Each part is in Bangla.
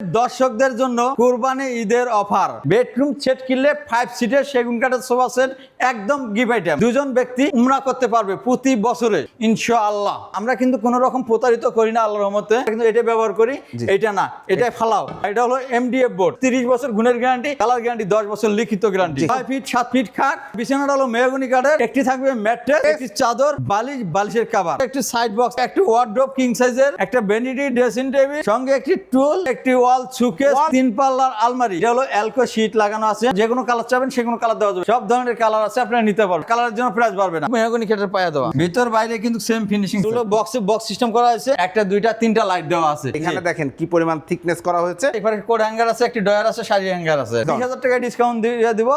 দর্শকদের জন্য কুরবানি ঈদের অফার। বেডরুম সেট কিনলে ফাইভ সিটের সেগুন কাঠের সোফা সেট একদম গিফট আইটেম দুজন ব্যক্তি উমরা করতে পারবে প্রতি বছরে ইনশাআল্লাহ। আমরা কিন্তু কোন রকম প্রতারিত করি না আল্লাহর রহমতে কিন্তু এটা ব্যবহার করি। এটা না এটা ফালাও এটা হলো এমডিএফ বোর্ড তিরিশ বছর গুণের গ্যারান্টি কালার গ্যারান্টি দশ বছর লিখিত গ্যারান্টি ছয় ফিট সাত ফিট খাট বিছানাটা হলো মেহগনি কাঠের একটি থাকবে ম্যাট্রেস একটি চাদর বালিশ বালিশের কাভার একটি সাইড বক্স একটি ওয়ার্ড্রোপ কিং সাইজের একটা ভ্যানিটি ড্রেসিং টেবিল সঙ্গে একটি টুল একটি ওয়াল সুকেস তিন পাল্লার আলমারি। এটা হলো অ্যালকো শীট লাগানো আছে। যে কোনো কালার চাবেন সে কোনো কালার দেওয়া যাবে। সব ধরনের কালার আছে আপনারা নিতে পারবেন। কালারের জন্য প্রাইস বাড়বে না। মেহগনি কাঠের পায়া দেওয়া। ভিতর বাইরে কিন্তু সেম ফিনিশিং দুটো বক্সে বক্স সিস্টেম করা আছে একটা দুইটা তিনটা লাইট দেওয়া আছে। এখানে দেখেন কি পরিমাণ থিকনেস করা হয়েছে। এবারে কোড হ্যাঙ্গার আছে একটি ডয়ার আছে শাড়ি হ্যাঙ্গার আছে। তিন হাজার টাকা ডিসকাউন্ট দিয়ে দিব।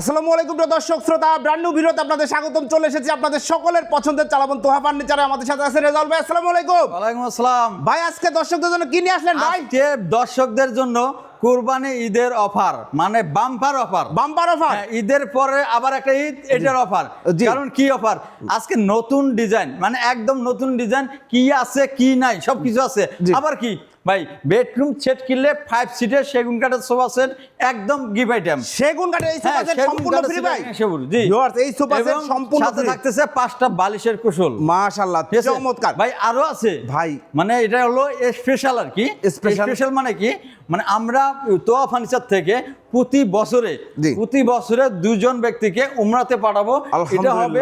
আসসালামু আলাইকুম দর্শক শ্রোতা ব্র্যান্ড নিউ ভিডিওতে আপনাদের স্বাগতম। চলে এসেছি আপনাদের সকলের পছন্দের চালাবন তোহা ফার্নিচারে আমাদের সাথে আছে রেজাউল ভাই আসসালামু আলাইকুম। ওয়ালাইকুম আসসালাম। ভাই আজকে দর্শকদের জন্য কি নিয়ে আসলেন ভাই? আজকে দর্শকদের জন্য কুরবানি ঈদের অফার মানে বাম্পার অফার। Bumper offer? হ্যাঁ, ঈদের পরে আবার একটা ঈদ এটার অফার। কারণ কি অফার? আজকে নতুন ডিজাইন মানে একদম নতুন ডিজাইন কি আছে কি নাই সবকিছু আছে। আবার কি? ভাই বেডরুম সেট কিনলে ফাইভ সিটের সেগুন কাঠের সোফা সেট একদম গিফট আইটেম সেগুন কাঠের এই সোফা হ্যাঁ, সেট সম্পূর্ণ ফ্রি ভাই। সেগুন, জি। Viewers, এই সোফা সেট সম্পূর্ণ সাথে থাকতেছে পাঁচটা বালিশের কুশল। মাশাআল্লাহ চমৎকার। ভাই আরও আছে। ভাই। মানে এটা হলো স্পেশাল আর কি। স্পেশাল মানে কি? মানে আমরা তোয়া ফার্নিচার থেকে প্রতি বছরে প্রতি বছরে দুজন ব্যক্তিকে উমরাতে পাঠাবো। এটা হবে।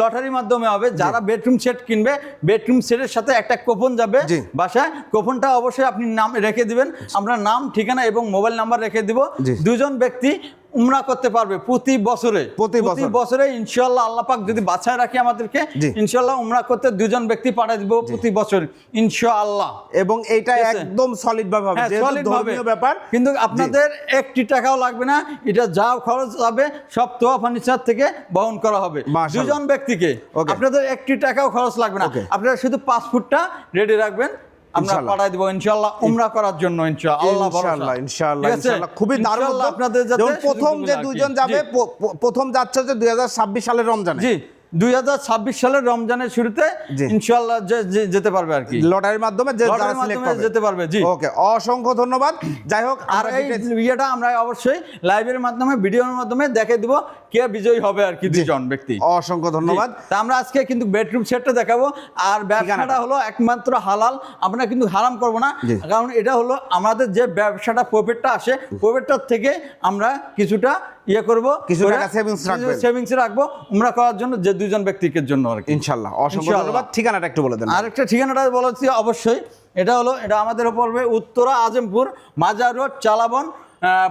লটারির মাধ্যমে হবে। যারা বেডরুম সেট কিনবে বেডরুম সেটের সাথে একটা কোপন যাবে। বাসায়। কোপনটা অবশ্যই আপনি নাম রেখে দিবেন। আমরা নাম ঠিকানা এবং মোবাইল নাম্বার রেখে দিব। দুজন ব্যক্তি উমরা করতে পারবে প্রতি বছরে প্রতি বছর। ইনশাল্লাহ আল্লাহ পাক যদি বাছায় রাখি আমাদেরকে ইনশাল্লাহ উমরা করতে দুজন ব্যক্তি পাঠিয়ে দিব প্রতি বছর ইনশাআল্লাহ এবং আছে? একদম সলিড ভাবে হবে হ্যাঁ। ধর্মীয় ব্যাপার কিন্তু আপনাদের একটি টাকাও লাগবে না এটা যা খরচ হবে সব তোয়া ফার্নিচার থেকে বহন করা হবে। দুজন ব্যক্তিকে. আপনাদের একটি টাকাও খরচ লাগবে না আপনারা শুধু পাসপোর্টটা রেডি রাখবেন আমরা। পাঠাই দিব ইনশাআল্লাহ উমরা করার জন্য ইনশাআল্লাহ ইনশাআল্লাহ ইনশাআল্লাহ ইনশাআল্লাহ। খুবই দারুণ আপনাদের যাতে প্রথম যে দুজন দুইজন যাবে প্রথম যাচ্ছে যে দুই সালের রমজানে। জি। দুই সালের রমজানের শুরুতে যে- যেতে পারবে আর কি। লটারির মাধ্যমে যেতে পারবে, জি। ওকে অসংখ্য ধন্যবাদ। যাই হোক আর এই ইয়েটা আমরা অবশ্যই লাইভের মাধ্যমে ভিডিওর মাধ্যমে দেখে দিব কে বিজয়ী হবে আর কি দুজন ব্যক্তি। অসংখ্য ধন্যবাদ। তা আমরা আজকে কিন্তু বেডরুম সেটটা দেখাবো। আর ব্যবসাটা হলো একমাত্র হালাল। আমরা কিন্তু হারাম করব না। কারণ এটা হলো আমাদের যে ব্যবসাটা প্রফিটটা আসে প্রফিটটার থেকে আমরা কিছুটা ইয়ে করব কিছু টাকা সেভিংস রাখব আমরা করার জন্য যে দুজন ব্যক্তিকে জন্য আর ইনশাল্লাহ অসংখ্য। ধন্যবাদ। ঠিকানাটা একটু বলে দেন। আরেকটা ঠিকানাটা বলেছি অবশ্যই এটা হলো এটা আমাদের পড়বে উত্তরা আজমপুর মাজার রোড চালাবন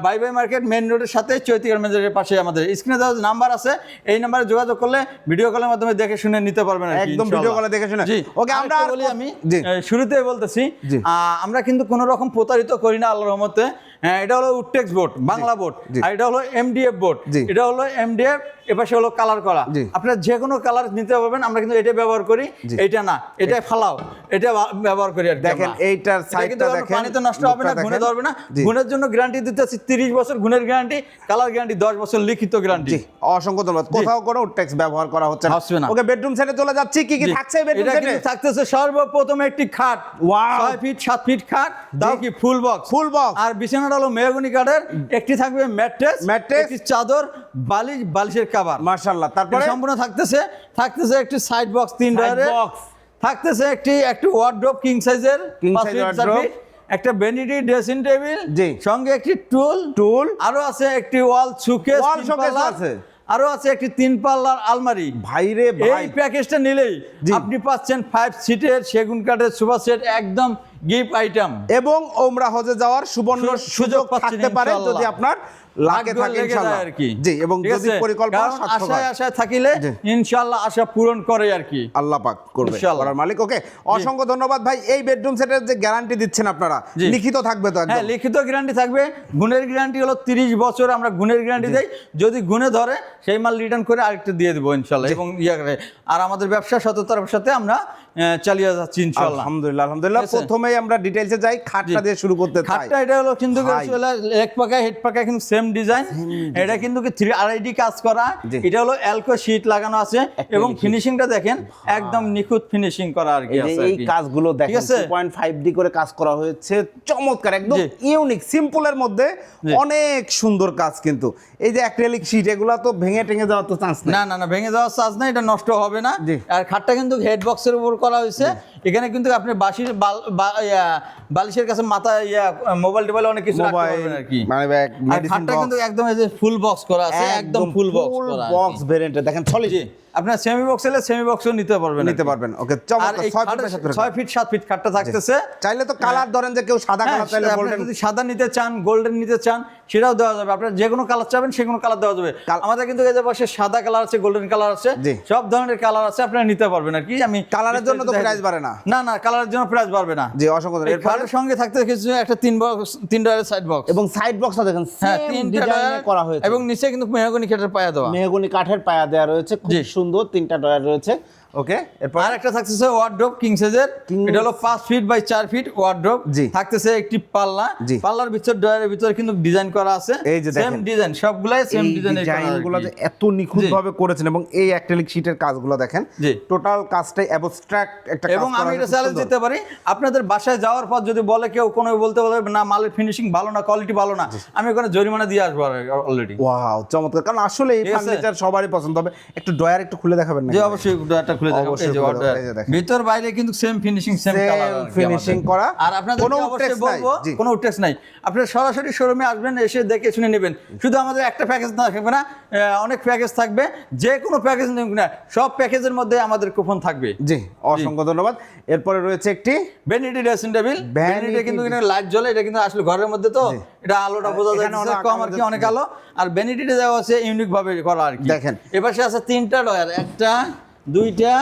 বাই বাই মার্কেট মেন রোডের সাথে চৈতিকার মেজারের পাশে আমাদের স্ক্রিনে দেওয়া নাম্বার আছে এই নাম্বারে যোগাযোগ করলে ভিডিও কলের মাধ্যমে দেখে শুনে নিতে পারবেন একদম ভিডিও কলে দেখে শুনে। ওকে আমরা বলি আমি শুরুতে শুরুতেই বলতেছি আহ, আমরা কিন্তু কোনো রকম প্রতারিত করি না আল্লাহর রহমতে। হ্যাঁ, এটা হলো উডটেক্স বোর্ড বাংলা বোর্ড আর এটা হলো এমডিএফ বোর্ড এটা হলো এমডিএফ এপাশে হলো কালার করা। আপনারা যে কোনো কালার নিতে পারবেন আমরা কিন্তু এটা ব্যবহার করি জি। এইটা না এটা ফালাও এটা ব্যবহার করি আর দেখেন, এইটার এটা side কিন্তু টা কোনো দেখেন, পানিতে নষ্ট হবে না গুণে ধরবে না। গুণের জন্য গ্যারান্টি দিতেছি তিরিশ বছর গুণের গ্যারান্টি কালার গ্যারান্টি দশ বছর লিখিত গ্যারান্টি অসংখ্য ধন্যবাদ। কোথাও কোনো ট্যাক্স ব্যবহার করা হচ্ছে না। ওকে বেডরুম সেটে চলে যাচ্ছি কি কি থাকছে বেডরুম সেটে কিন্তু থাকতেছে সর্বপ্রথম একটি খাট। Wow! ছয় ফিট সাত ফিট খাট তাও কি ফুল বক্স ফুল বক্স আর বিছানাটা হলো মেহগনি কাঠের একটি থাকবে ম্যাট্রেস। একটি চাদর বালিশ বালিশের কাবার মাশাআল্লাহ তারপরে সম্পূর্ণ থাকতেছে থাকতেছে একটি সাইড বক্স তিন ডয়ারের box। থাকতেছে একটি একটি ওয়ার্ড্রপ কিং সাইজের King size wardrobe। একটা ভ্যানিটি ড্রেসিং টেবিল জি। সঙ্গে একটি টুল টুল আরও আছে একটি ওয়াল সুকেস Wall showcase আছে। আরও আছে একটি তিন পাল্লার আলমারি ভাইরে ভাই এই প্যাকেজটা নিলেই। আপনি পাচ্ছেন ফাইভ সিটের সেগুন কাঠের সোফা সেট একদম গিফট আইটেম এবং ওমরা হজে যাওয়ার সুবর্ণ সুযোগ থাকতে পারে যদি আপনার লাগে থাকে ইনশাআল্লাহ। আর কি। জি এবং যদি পরিকল্পনা সার্থক আশায়। আশায় থাকিলে ইনশাআল্লাহ আশা পূরণ করে আর কি। আল্লাহ পাক করবে। করার মালিক ওকে। অসংখ্য ধন্যবাদ ভাই। এই বেডরুম সেটের যে গ্যারান্টি দিচ্ছেন আপনারা লিখিত থাকবে তো হ্যাঁ লিখিত গ্যারান্টি থাকবে। গুণের গ্যারান্টি হলো তিরিশ বছর আমরা গুণের গ্যারান্টি দেই। যদি গুণে ধরে সেই মাল রিটার্ন করে আরেকটা দিয়ে দেবো ইনশাল্লাহ এবং ইয়ে আর আমাদের ব্যবসা সততার সাথে আমরা চালিয়ে যাচ্ছি ইনশাল্লাহ আলহামদুলিল্লাহ আলহামদুলিল্লাহ। প্রথমেই আমরা ডিটেইলসে যাই খাটটা দিয়ে শুরু করতে চাই। খাটটা এটা হলো কিন্তু। লেগ পাকা হেড পাকা কিন্তু সেম ডিজাইন এটা কিন্তু থ্রি আড়াইডি কাজ করা। এটা হলো অ্যালকো শীট লাগানো আছে এবং ফিনিশিংটা দেখেন একদম নিখুঁত ফিনিশিং করা আর কি আছে এই কাজগুলো দেখেন 2.5 ডি করে কাজ করা হয়েছে চমৎকার একদম। ইউনিক সিম্পলের মধ্যে অনেক সুন্দর কাজ কিন্তু। এই যে অ্যাক্রিলিক শীট এগুলো তো ভেঙে টেঙে যাওয়ার তো চান্স না না না ভেঙে যাওয়ার চার্জ না এটা নষ্ট হবে না। আর খাটটা কিন্তু হেড বক্সের উপর করা হয়েছে। এখানে কিন্তু আপনি বাসির বালিশের কাছে মাথা ইয়া মোবাইল টোবাইল অনেক কিছু রাখতে পারবেন আর কি। মানে মেডিসিন খাটটা কিন্তু একদম এই যে ফুল বক্স করা আছে একদম ফুল বক্স করা বক্স ভেরিয়েন্টে দেখেন চলে আপনার সেমি বক্স হলে সেমি বক্সও নিতে পারবেন নিতে পারবেন। ওকে চমৎকার এই ছয় খাটের ফিটের সাথে ফিট সাত ফিট খাটটা থাকতেছে। চাইলে তো কালার ধরেন যে কেউ সাদা হ্যাঁ, কালার চাইলে আপনি গোল্ডেন যদি সাদা নিতে চান গোল্ডেন নিতে চান সেটাও দেওয়া যাবে। আপনার যে কোনো কালার চাবেন সে কোনো কালার দেওয়া যাবে। আমাদের কিন্তু এই যে পাশে সাদা কালার আছে গোল্ডেন কালার আছে। সব ধরনের কালার আছে আপনারা নিতে পারবেন আর কি। আমি কালারের জন্য তো প্রাইস বাড়ে না। না না কালারের জন্য প্রাইস বাড়বে না। জি অসংখ্য ধন্যবাদ। এই সঙ্গে থাকতে কিছু একটা তিন বক্স তিন ডয়ারের সাইড বক্স এবং সাইড বক্সটা দেখেন হ্যাঁ সেম তিন ডিজাইনে করা হয়েছে। এবং নিচে কিন্তু মেহগনি কাঠের পায়া দেওয়া। মেহগনি কাঠের পায়া দেওয়া রয়েছে খুব। সুন্দর তিনটা ড্রয়ার রয়েছে। ওকে এরপর? আর একটা থাকতেছে ওয়ার্ড্রপ কিং সাইজের এটা হলো ফিট বাই ফিট ওয়ার্ড্রপ জি। থাকতেছে একটি পাল্লা। জি। পাল্লার ভিতর ডয়ারের ভিতরে কিন্তু ডিজাইন করা আছে। এই যে সেম ডিজাইন সবগুলাই সেম ডিজাইনের ডিজাইনগুলো যে এত নিখুঁত ভাবে করেছেন এবং এই অ্যাক্রিলিক শীটের কাজগুলো দেখেন জি। টোটাল কাজটাই অ্যাবস্ট্রাক্ট একটা কাজ এবং আমি এটা চ্যালেঞ্জ দিতে পারি আপনাদের বাসায় যাওয়ার পর যদি বলে কেউ কোনো বলতে বলে না মালের ফিনিশিং ভালো না কোয়ালিটি ভালো না আমি ওখানে জরিমানা দিয়ে আসব অলরেডি ওয়াও চমৎকার। কারণ আসলে এই ফার্নিচার সবারই পছন্দ হবে। একটু ডয়ার একটু খুলে দেখাবেন না যে অবশ্যই ডয়ারটা খুলে। ভিতর বাইরে কিন্তু same finishing same colour finishing করা। আর আপনাদের কোনো অবশ্যই বলব কোনো টেক্স নাই। আপনারা সরাসরি শোরুমে আসবেন এসে দেখে শুনে নেবেন। শুধু আমাদের একটা প্যাকেজ থাকবে না অনেক প্যাকেজ থাকবে। যে কোনো প্যাকেজ নেবেন না সব প্যাকেজের মধ্যে আমাদের কুপন থাকবে। জি অসংখ্য ধন্যবাদ। এরপরে রয়েছে একটি ভ্যানিটি ড্রেসিং টেবিল ভ্যানিটি কিন্তু লাইট জ্বলে এটা কিন্তু আসলে ঘরের মধ্যে তো এটা আলোটা বোঝা এখানে যাচ্ছে অনেক কম আর কি অনেক আলো। আর ভ্যানিটিতে দেওয়া আছে ইউনিক ভাবে করা আর কি। দেখেন। এপাশে আছে তিনটা ডয়ার একটা দুইটা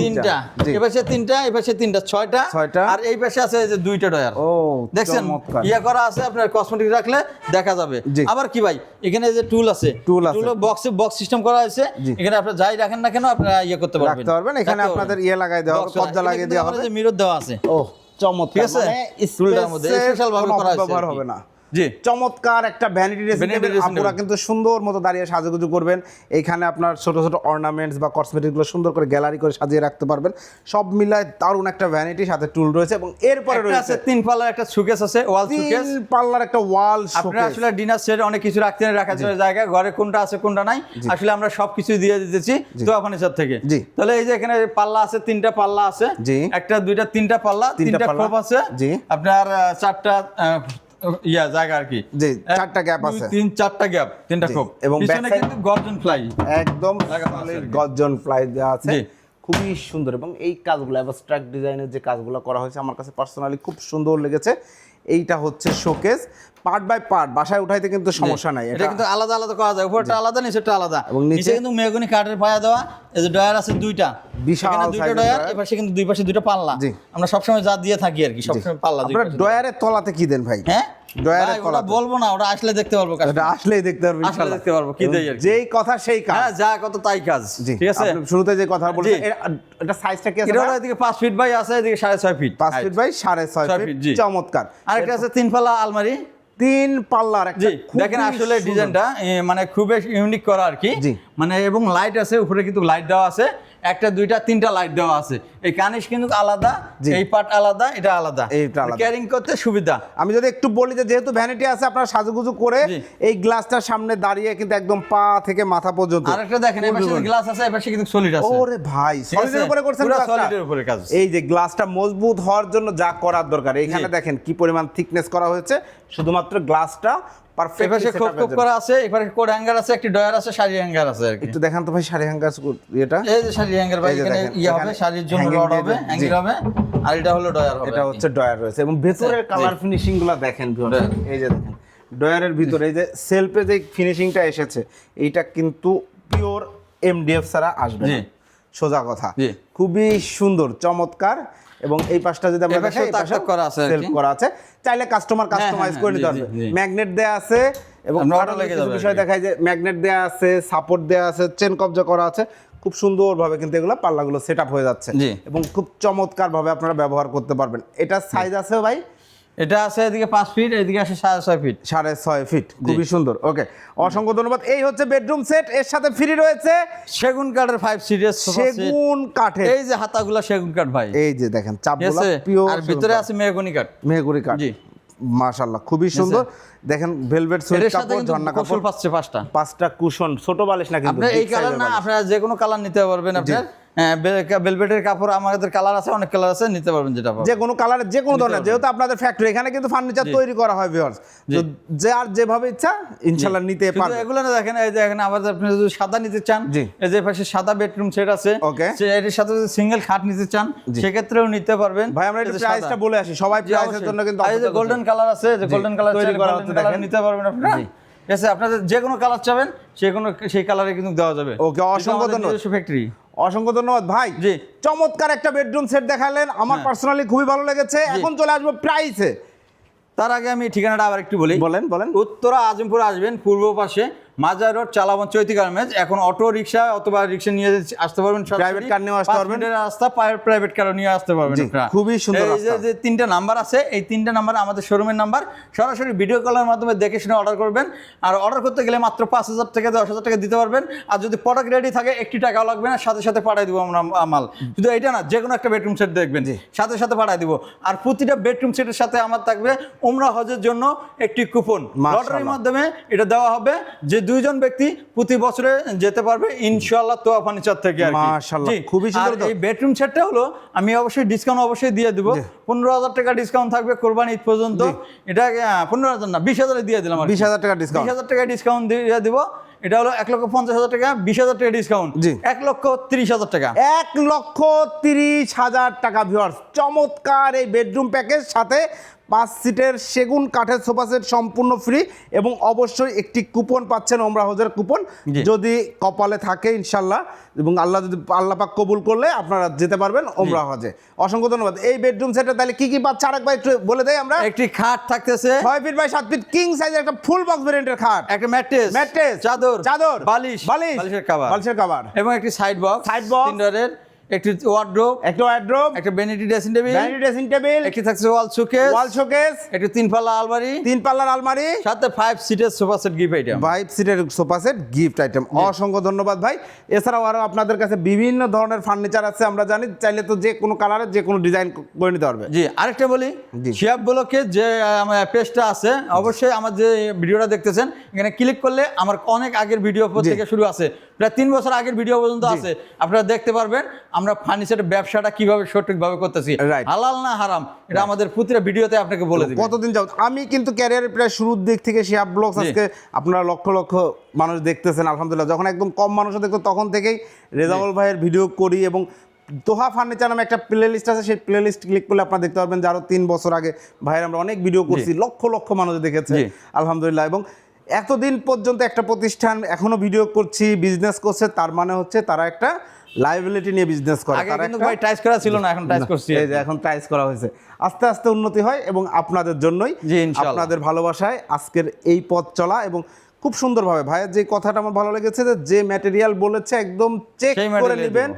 তিনটা। এপাশে তিনটা এপাশে তিনটা ছয়টা। ছয়টা। আর এই পাশে আছে যে দুইটা ডয়ার ও দেখছেন। ইয়া করা আছে আপনার কসমেটিক রাখলে দেখা যাবে। আবার কি ভাই? এখানে যে টুল আছে Tool আছে। বক্সে বক্স সিস্টেম করা আছে এখানে আপনারা যাই রাখেন না কেন আপনারা ইয়ে করতে পারবেন। রাখতে পারবেন। এখানে আপনাদের। ইয়ে লাগাই দেওয়া হবে এটা লাগিয়ে দেওয়া হবে। যে মিরর দেওয়া আছে। ও চমৎকার। ঠিক আছে? মানে টুলটার মধ্যে স্পেশাল ভাবে করা অপব্যবহার হবে না। জি। চমৎকার একটা ভ্যানিটি ড্রেসিং টেবিল dressing কিন্তু সুন্দর মতো দাঁড়িয়ে সাজুগুজু করবেন। এইখানে আপনার ছোট ছোট অর্নামেন্টস বা কসমেটিকগুলো সুন্দর করে গ্যালারি করে সাজিয়ে রাখতে পারবেন। সব মিলায় দারুণ একটা ভ্যানিটি সাথে টুল রয়েছে এবং এরপরে রয়েছে আছে তিন পাল্লার একটা সুকেস আছে ওয়াল তিন পাল্লার একটা ওয়াল আপনারা আসলে ডিনার সেট অনেক কিছু রাখতে রাখার জন্য জায়গা ঘরে কোনটা আছে কোনটা নাই। আসলে আমরা সবকিছু দিয়ে দিতেছি দোয়া ফার্নিচার থেকে। জি। তাহলে এই যে এখানে পাল্লা আছে তিনটা পাল্লা আছে। জি। একটা দুইটা তিনটা পাল্লা তিনটা খোপ আছে। জি। আপনার চারটা ইয়া জায়গা আর কি। জি, চারটা গ্যাপ আছে। তিন চারটা গ্যাপ তিনটা খুব। এবং পিছনে কিন্তু গর্জন ফ্লাই একদম। গর্জন ফ্লাই দেওয়া আছে। খুবই সুন্দর এবং এই কাজগুলো অ্যাবস্ট্রাক্ট ডিজাইনের যে কাজগুলো করা হয়েছে আমার কাছে পার্সোনালি খুব সুন্দর লেগেছে। এইটা হচ্ছে শোকেস পার্ট বাই পার্ট বাসায় উঠাইতে কিন্তু সমস্যা নাই। এটা কিন্তু আলাদা আলাদা করা যায় উপরটা আলাদা নিচেরটা আলাদা। এবং নিচে- কিন্তু মেহগনি কাঠের পায়া দেওয়া এই যে ডয়ার আছে দুইটা। বিশাল এখানে দুইটা ডয়ার। এবার কিন্তু দুই পাশে দুইটা পাল্লা। আমরা সবসময় যা দিয়ে থাকি আর কি সবসময় পাল্লা দুই আপনার ডয়ারের তলাতে কি দেন ভাই? হ্যাঁ? ডয়ারের ওটা তলাতে। বলব না ওটা আসলে দেখতে পারব কাজ এটা আসলেই দেখতে পারবেন আসলে ইনশাআল্লাহ। দেখতে পারব, কি দেই আর কি। যেই কথা সেই কাজ। হ্যাঁ যা কত তাই কাজ ঠিক আছে? আপনি শুরুতে যে কথা বলছেন। এটা সাইজটা কি আছে এটা এদিকে পাঁচ ফিট বাই আছে এদিকে সাড়ে ছয় ফিট পাঁচ ফিট বাই সাড়ে ছয় ছয় ফিট ফিট, জি। চমৎকার। আরেকটা আছে তিন পাল্লা আলমারি। তিন পাল্লার একটা দেখেন আসলে ডিজাইনটা মানে খুবই ইউনিক করা আর কি। মানে এবং লাইট আছে উপরে কিন্তু লাইট দেওয়া আছে। একটা দুইটা তিনটা লাইট দেওয়া আছে। এই কানিশ কিন্তু আলাদা এই পার্ট আলাদা এটা আলাদা। এইটা আলাদা। ক্যারিং করতে সুবিধা। আমি যদি একটু বলি যে যেহেতু ভ্যানিটি আছে আপনারা সাজুগুজু করে এই গ্লাসটার সামনে দাঁড়িয়ে কিন্তু একদম পা থেকে মাথা পর্যন্ত আরেকটা দেখেন এপাশে গ্লাস আছে এপাশে কিন্তু সলিড আছে। ওরে ভাই সলিডের উপরে করছেন পুরো এর উপরে কাজ। এই যে গ্লাসটা মজবুত হওয়ার জন্য যা করার দরকার। এখানে দেখেন কি পরিমাণ থিকনেস করা হয়েছে। শুধুমাত্র গ্লাসটা পারফেক্ট এপাশে খোপ খোপ করা আছে এপাশে কোড হ্যাঙ্গার আছে একটি ডয়ার আছে শাড়ি হ্যাঙ্গার আছে আর একটু দেখান তো ভাই শাড়ি হ্যাঙ্গার এটা এই যে শাড়ি হ্যাঙ্গার ভাই এখানে দেখেন, ইয়ে হবে শাড়ির জন্য রড হবে হ্যাঙ্গিং হবে আর এটা হলো ডয়ার হবে এটা হচ্ছে ডয়ার রয়েছে এবং ভেতরের কালার ফিনিশিংগুলো দেখেন এই যে দেখেন ডয়ারের ভিতরে এই যে সেলফে যে ফিনিশিংটা এসেছে এইটা কিন্তু পিওর এমডিএফ ছাড়া আসবে জি। সোজা কথা। খুবই সুন্দর চমৎকার এবং এই পাশটা যদি আমরা দেখাই এই করা আছে সেলফ করা আছে। চাইলে কাস্টমার কাস্টমাইজ হ্যাঁ, করে নিতে পারবে। ম্যাগনেট দেয়া আছে এবং বিষয়। দেখায় যে ম্যাগনেট দেয়া আছে সাপোর্ট দেয়া আছে চেন কবজা করা আছে। খুব সুন্দরভাবে কিন্তু এগুলো পাল্লাগুলো সেট আপ হয়ে যাচ্ছে এবং খুব চমৎকারভাবে আপনারা ব্যবহার করতে পারবেন। এটা সাইজ আছে ভাই এটা আছে এদিকে পাঁচ ফিট এদিকে আছে সাড়ে ছয় ফিট সাড়ে ছয় ফিট খুবই সুন্দর ওকে অসংখ্য ধন্যবাদ। এই হচ্ছে বেডরুম সেট এর সাথে ফ্রি রয়েছে সেগুন কাঠের ফাইভ সিটের সেগুন কাঠের। এই যে হাতাগুলা সেগুন কাঠ ভাই। এই যে দেখেন চাপগুলো পিওর আর ভিতরে আছে মেহগনি কাঠ। মেহগুড়ি কাঠ। জি। মাশাআল্লাহ খুবই সুন্দর। দেখেন ভেলভেট সুইট এর সাথে কাপড় ঝর্ণা কাপড়। পাচ্ছে পাঁচটা। পাঁচটা কুশন ছোট বালিশ না কিন্তু আপনার এই কালার না আপনারা যে কোনো কালার নিতে পারবেন আপনার। হ্যাঁ, বেলভেটের কাপড় আমাদের কালার আছে অনেক কালার আছে নিতে পারবেন যেটা যে কোনো কালারের যে কোনো ধরনের যেহেতু আপনাদের ফ্যাক্টরি এখানে কিন্তু ফার্নিচার তৈরি করা হয় ভিউয়ার্স যে আর যেভাবে ইচ্ছা ইনশাআল্লাহ নিতে কিন্তু পারবে। এগুলো না দেখেন এই যে এখানে আবার আপনি যদি সাদা নিতে চান এই যে পাশে সাদা বেডরুম সেট আছে. সে এর সাথে যদি সিঙ্গেল খাট নিতে চান সেক্ষেত্রেও নিতে পারবেন। ভাই আমরা একটু প্রাইসটা বলে আসি সবাই প্রাইসের জন্য কিন্তু এই যে গোল্ডেন কালার আছে যে গোল্ডেন কালার তৈরি করা হচ্ছে দেখেন। নিতে পারবেন আপনারা ঠিক আছে আপনাদের যে কোনো কালার চাবেন সে কোনো সেই কালারে কিন্তু দেওয়া যাবে। Okay, অসংখ্য ধন্যবাদ। ফ্যাক্টরি অসংখ্য ধন্যবাদ ভাই। জি। চমৎকার একটা বেডরুম সেট দেখালেন। আমার পার্সোনালি খুবই ভালো লেগেছে। এখন চলে আসব প্রাইসে তার আগে আমি ঠিকানাটা আবার একটু বলি। বলেন বলেন। উত্তরা আজমপুর আসবেন পূর্ব পাশে। মাজার রোড চালাবন চৈতি গার্মেন্টস এখন অটো রিক্সা অথবা রিক্সা নিয়ে আসতে পারবেন। Private car নিয়েও আসতে পারবেন। রাস্তা প্রাইভেট কার নিয়ে আসতে পারবেন খুবই সুন্দর এই যে তিনটা নাম্বার আছে এই তিনটা নাম্বার আমাদের শোরুমের নাম্বার সরাসরি ভিডিও কলের মাধ্যমে দেখে শুনে অর্ডার করবেন। আর অর্ডার করতে গেলে মাত্র পাঁচ হাজার থেকে দশ হাজার টাকা দিতে পারবেন। আর যদি প্রোডাক্ট রেডি থাকে একটি টাকাও লাগবে না সাথে সাথে পাঠিয়ে দিব আমরা মাল। শুধু এটা না যে কোনো একটা বেডরুম সেট দেখবেন। সাথে সাথে পাঠিয়ে দিব। আর প্রতিটা বেডরুম সেটের সাথে আমার থাকবে উমরা হজের জন্য একটি কুপন। লটারির মাধ্যমে এটা দেওয়া হবে। যে দুইজন ব্যক্তি প্রতি বছরে যেতে পারবে ইনশাআল্লাহ তোয়া ফার্নিচার থেকে আর মাশাআল্লাহ, খুবই সুন্দর। এই বেডরুম সেটটা হলো আমি অবশ্যই ডিসকাউন্ট অবশ্যই দিয়ে দিব। পনেরো হাজার টাকা ডিসকাউন্ট থাকবে কোরবানি ঈদ পর্যন্ত। এটা পনেরো হাজার না বিশ হাজারে দিয়ে দিলাম বিশ হাজার টাকা বিশ ডিসকাউন্ট হাজার টাকা ডিসকাউন্ট দিয়ে দিব। এটা হলো এক লক্ষ পঞ্চাশ হাজার টাকা বিশ হাজার টাকা ডিসকাউন্ট জি। এক লক্ষ তিরিশ হাজার টাকা। এক লক্ষ তিরিশ হাজার টাকা ভিউয়ার্স চমৎকার এই বেডরুম প্যাকেজ সাথে পাঁচ সিটের সেগুন কাঠের সোফা সেট সম্পূর্ণ ফ্রি এবং অবশ্যই একটি কুপন পাচ্ছেন ওমরা হজের কুপন। যদি কপালে থাকে ইনশাল্লাহ এবং আল্লাহ যদি আল্লাহ পাক কবুল করলে আপনারা যেতে পারবেন ওমরা হজে অসংখ্য ধন্যবাদ। এই বেডরুম সেটে তাহলে কি কি পাচ্ছে আরেক ভাই একটু বলে দেয় আমরা। একটি খাট থাকতেছে। ছয় ফিট বাই সাত ফিট কিং সাইজের একটা ফুল বক্স ভেরিয়েন্টের খাট। একটা ম্যাট্রেস। ম্যাট্রেস। চাদর। চাদর। বালিশ। বালিশ। বালিশের কাভার বালিশের কাভার এবং একটি সাইড বক্স সাইড box। একটি ওয়ার্ড্রোব একটা ওয়ার্ড্রোব একটা vanity dressing table vanity dressing table একটি থাকছে ওয়াল শোকেস ওয়াল শোকেস একটি তিন পাল্লা আলমারি তিন পাল্লার আলমারি সাথে ফাইভ সিটের sofa set gift item five সিটের সোফা সেট গিফট আইটেম অসংখ্য ধন্যবাদ ভাই। এছাড়াও আরও আপনাদের কাছে বিভিন্ন ধরনের ফার্নিচার আছে আমরা জানি। চাইলে তো যে কোনো কালারের যে কোনো ডিজাইন করে নিতে পারবে। জি আরেকটা বলি। শিয়াব ব্লকে যে আমার পেজটা আছে অবশ্যই আমার যে ভিডিওটা দেখতেছেন এখানে ক্লিক করলে আমার অনেক আগের ভিডিও থেকে শুরু আছে। প্রায় তিন বছর আগের ভিডিও পর্যন্ত আছে। আপনারা দেখতে পারবেন আমরা ফার্নিচারের ব্যবসাটা কীভাবে সঠিকভাবে করতেছি. হালাল না হারাম এটা আমাদের প্রতিটা ভিডিওতে আপনাকে বলে দিই কতদিন যাও আমি কিন্তু ক্যারিয়ারের প্রায় শুরুর দিক থেকে শিয়াব ব্লগস আজকে আপনারা লক্ষ লক্ষ মানুষ দেখতেছেন আলহামদুলিল্লাহ। যখন একদম কম মানুষ দেখতো তখন থেকেই রেজাউল ভাইয়ের ভিডিও করি এবং দোহা ফার্নিচার নামে একটা প্লে লিস্ট আছে সেই প্লে লিস্ট ক্লিক করলে আপনারা দেখতে পারবেন যে আরও তিন বছর আগে ভাইয়ের আমরা অনেক ভিডিও করছি লক্ষ লক্ষ মানুষ দেখেছে। আলহামদুলিল্লাহ। এবং এতদিন পর্যন্ত একটা প্রতিষ্ঠান এখনও ভিডিও করছি বিজনেস করছে তার মানে হচ্ছে তারা একটা লাইবিলিটি নিয়ে বিজনেস করে। আগে তারা কিন্তু ভাই টাইস করা ছিল না এখন টাইস করছি। এই যে এখন টাইস করা হয়েছে। আস্তে আস্তে উন্নতি হয় এবং আপনাদের জন্যই আপনাদের ভালোবাসায় আজকের এই পথ চলা এবং খুব সুন্দরভাবে। ভাইয়ের যে কথাটা আমার ভালো লেগেছে যে যে ম্যাটেরিয়াল বলেছে একদম চেক করে নেবেন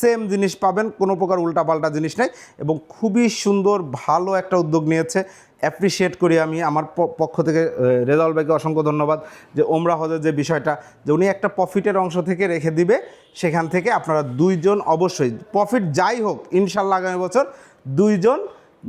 সেম জিনিস পাবেন কোনো প্রকার উল্টাপাল্টা জিনিস নাই এবং খুবই সুন্দর ভালো একটা উদ্যোগ নিয়েছে। অ্যাপ্রিসিয়েট করি আমি। আমার পক্ষ থেকে রেজাউল ভাইকে অসংখ্য ধন্যবাদ যে ওমরা হজের যে বিষয়টা যে উনি একটা প্রফিটের অংশ থেকে রেখে দিবে সেখান থেকে আপনারা দুইজন অবশ্যই প্রফিট যাই হোক ইনশাল্লাহ আগামী বছর দুইজন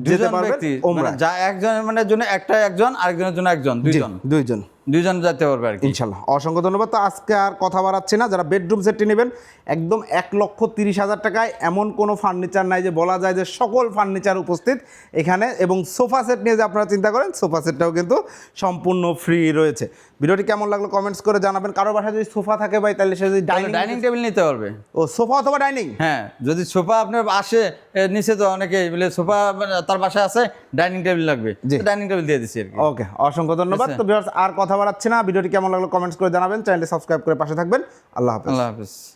যেতে পারবেন ওমরা মানে যা একজনের মানে জন্য একটা একজন আরেকজনের জন্য একজন দুইজন। দুইজন। দুইজন যেতে পারবে আর কি। ইনশাল্লাহ। অসংখ্য ধন্যবাদ। তো আজকে আর কথা বাড়াচ্ছি না। যারা বেডরুম সেটটি নেবেন একদম এক লক্ষ তিরিশ হাজার টাকায় এমন কোনো ফার্নিচার নাই যে বলা যায় যে সকল ফার্নিচার উপস্থিত এখানে এবং সোফা সেট নিয়ে যে আপনারা চিন্তা করেন সোফা সেটটাও কিন্তু সম্পূর্ণ ফ্রি রয়েছে। ভিডিওটি কেমন লাগল কমেন্টস করে জানাবেন। কারও বাসায় যদি সোফা থাকে ভাই তাহলে সে যদি ডাইনিং ডাইনিং টেবিল নিতে পারবে। ও সোফা অথবা ডাইনিং হ্যাঁ যদি সোফা আপনার আসে নিচে তো অনেকে বলে সোফা তার বাসায় আছে ডাইনিং টেবিল লাগবে। ডাইনিং টেবিল দিয়ে দিচ্ছি ওকে অসংখ্য ধন্যবাদ। তো আর কথা বাড়াচ্ছি না। ভিডিওটি কেমন লাগল কমেন্টস করে জানাবেন। চ্যানেলটি সাবস্ক্রাইব করে পাশে থাকবেন। আল্লাহ হাফেজ। আল্লাহ হাফিজ।